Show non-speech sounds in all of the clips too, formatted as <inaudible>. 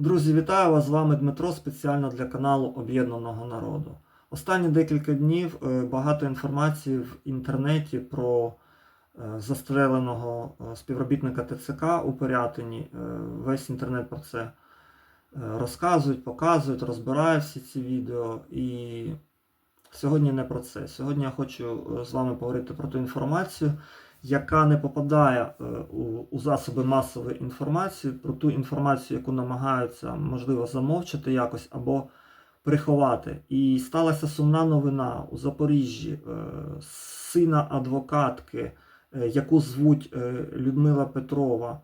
Друзі, вітаю вас! З вами Дмитро спеціально для каналу Об'єднаного народу. Останні декілька днів е, багато інформації в інтернеті про е, застреленого е, співробітника ТЦК у Порятині. Весь інтернет про це розказують, показують, розбирають всі ці відео. І сьогодні не про це. Сьогодні я хочу з вами поговорити про ту інформацію, яка не попадає е, у, засоби масової інформації, про ту інформацію, яку намагаються, можливо, замовчати якось або приховати. І сталася сумна новина у Запоріжжі е, сина адвокатки, е, яку звуть Людмила Петрова.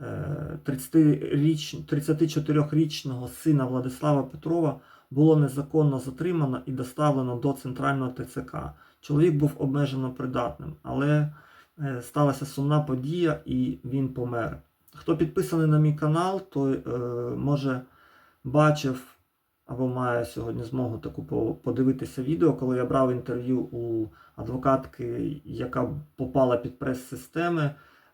е, 30-річ- 34-річного сина Владислава Петрова було незаконно затримано і доставлено до центрального ТЦК. Чоловік був обмежено придатним, але сталася сумна подія і він помер. Хто підписаний на мій канал, той е, може бачив або має сьогодні змогу таку подивитися відео, коли я брав інтерв'ю у адвокатки, яка попала під прес-системи,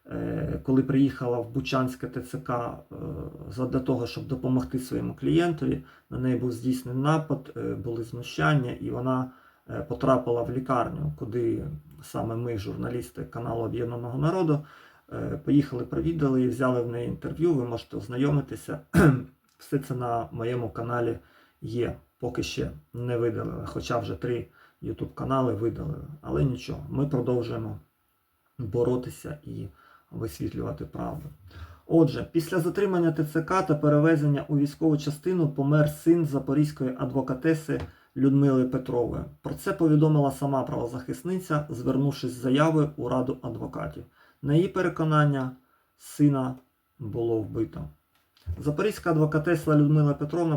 е, коли приїхала в Бучанське ТЦК е, для того, щоб допомогти своєму клієнтові. На неї був здійснений напад, е, були знущання, і вона е, потрапила в лікарню, куди саме ми, журналісти каналу Об'єднаного народу, е, поїхали, провідали і взяли в неї інтерв'ю. Ви можете ознайомитися. <clears throat> Все це на моєму каналі є. Поки ще не видалили, хоча вже три YouTube канали видалили. Але нічого, ми продовжуємо боротися і висвітлювати правду. Отже, після затримання ТЦК та перевезення у військову частину помер син запорізької адвокатеси Людмили Петрової. Про це повідомила сама правозахисниця, звернувшись з заявою у Раду адвокатів. На її переконання, сина було вбито. Запорізька адвокатеса Людмила Петровна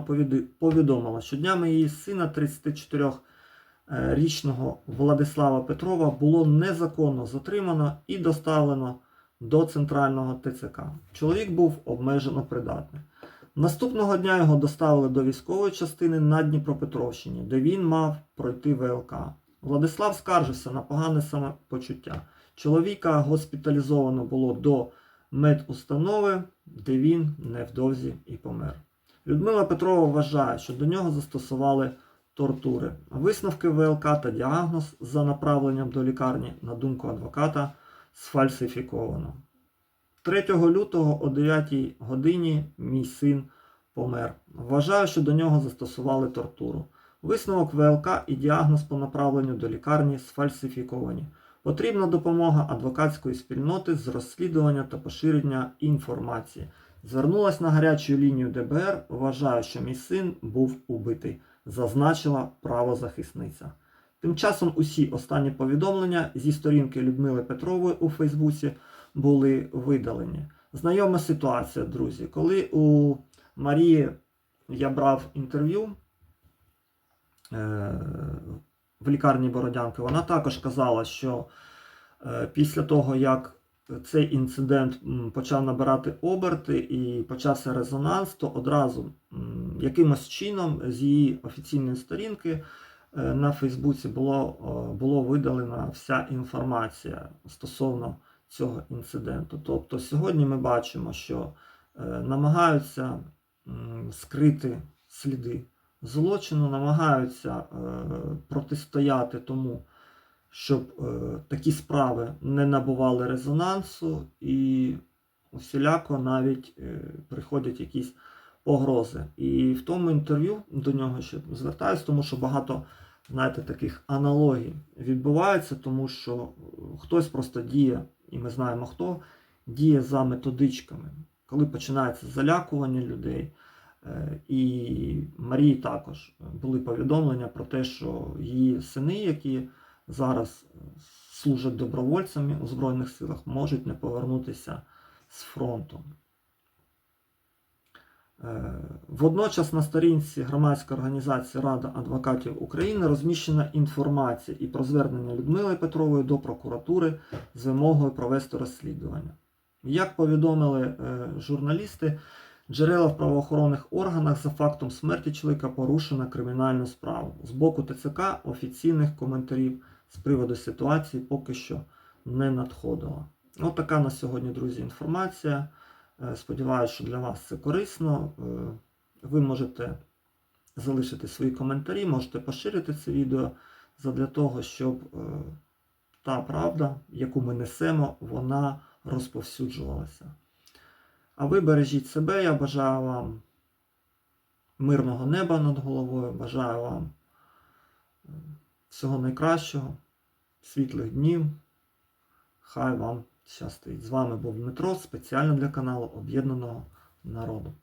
повідомила, що днями її сина 34-річного Владислава Петрова було незаконно затримано і доставлено до центрального ТЦК. Чоловік був обмежено придатний. Наступного дня його доставили до військової частини на Дніпропетровщині, де він мав пройти ВЛК. Владислав скаржився на погане самопочуття. Чоловіка госпіталізовано було до медустанови, де він невдовзі і помер. Людмила Петрова вважає, що до нього застосували тортури. Висновки ВЛК та діагноз за направленням до лікарні, на думку адвоката, сфальсифіковано. 3 лютого о 9 годині мій син помер. Вважаю, що до нього застосували тортуру. Висновок ВЛК і діагноз по направленню до лікарні сфальсифіковані. Потрібна допомога адвокатської спільноти з розслідування та поширення інформації. Звернулась на гарячу лінію ДБР. Вважаю, що мій син був убитий, зазначила правозахисниця. Тим часом усі останні повідомлення зі сторінки Людмили Петрової у Фейсбуці були видалені. Знайома ситуація, друзі. Коли у Марії я брав інтерв'ю е, в лікарні Бородянки, вона також казала, що е, після того, як цей інцидент почав набирати оберти і почався резонанс, то одразу якимось чином з її офіційної сторінки е, на Фейсбуці було, було видалена вся інформація стосовно цього інциденту. Тобто сьогодні ми бачимо, що е, намагаються скрити сліди злочину, намагаються е, протистояти тому, щоб е, такі справи не набували резонансу, і усіляко навіть приходять якісь погрози. І в тому інтерв'ю до нього ще звертаюсь, тому що багато знаєте, таких аналогій відбувається, тому що хтось просто діє, і ми знаємо хто, діє за методичками. Коли починається залякування людей, е, і Марії також були повідомлення про те, що її сини, які зараз служать добровольцями у Збройних силах, можуть не повернутися з фронту. Е, Водночас на сторінці громадської організації Рада адвокатів України розміщена інформація і про звернення Людмили Петрової до прокуратури з вимогою провести розслідування. Як повідомили е, журналісти, джерела в правоохоронних органах за фактом смерті чоловіка порушено кримінальну справу. З боку ТЦК офіційних коментарів з приводу ситуації поки що не надходило. Така на сьогодні, друзі, інформація. Е, Сподіваюся, що для вас це корисно. Е, ви можете залишити свої коментарі, можете поширити це відео задля того, щоб е, та правда, яку ми несемо, вона розповсюджувалася. А ви бережіть себе, я бажаю вам мирного неба над головою, бажаю вам всього найкращого, світлих днів. Хай вам щастить. З вами був Дмитро спеціально для каналу Об'єднаного народу.